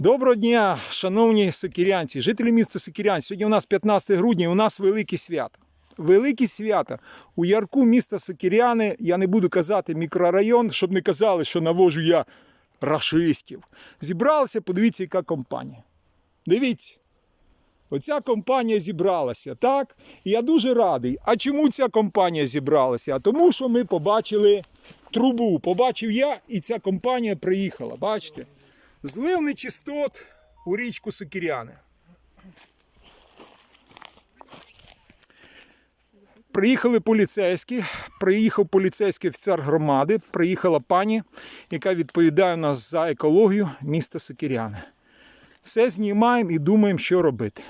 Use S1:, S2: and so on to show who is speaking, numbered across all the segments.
S1: Доброго дня, шановні сокірянці, жителі міста Сокірянці. Сьогодні у нас 15 грудня, у нас велике свято. Велике свято. У ярку міста Сокіряни, я не буду казати мікрорайон, щоб не казали, що навожу я рашистів. Зібралася, подивіться, яка компанія. Дивіться. Оця компанія зібралася, так? І я дуже радий. А чому ця компанія зібралася? А тому, що ми побачили трубу. Побачив я, і ця компанія приїхала. Бачите? Злив нечистот у річку Сокіряни. Приїхали поліцейські, приїхав поліцейський офіцер громади, приїхала пані, яка відповідає у нас за екологію міста Сокіряни. Все знімаємо і думаємо, що робити.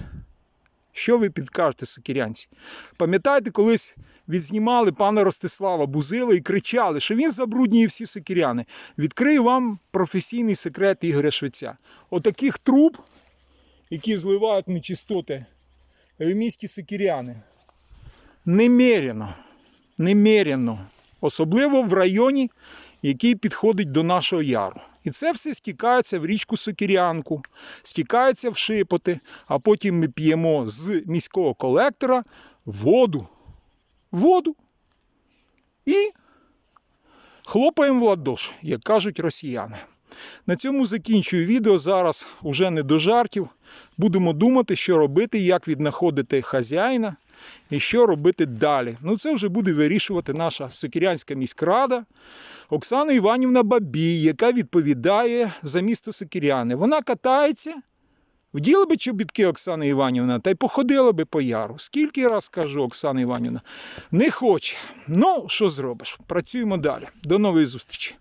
S1: Що ви підкажете, сокірянці? Пам'ятаєте, колись відзнімали пана Ростислава Бузила і кричали, що він забруднює всі сокіряни. Відкрию вам професійний секрет Ігоря Швеця. Отаких труб, які зливають нечистоти в місті Сокіряни, немерено, немерено. Особливо в районі, який підходить до нашого яру. І це все стікається в річку Сокірянку, стікається в шипоти, а потім ми п'ємо з міського колектора воду. Воду. І хлопаємо в ладош, як кажуть росіяни. На цьому закінчую відео. Зараз уже не до жартів. Будемо думати, що робити, як віднаходити хазяїна і що робити далі. Ну, це вже буде вирішувати наша Сокірянська міськрада Оксана Іванівна Бабій, яка відповідає за місто Сокіряни. Вона катається. Вділа би чобітки Оксана Іванівна та й походила би по яру. Скільки раз кажу, Оксана Іванівна, не хоче. Ну, що зробиш? Працюємо далі. До нової зустрічі.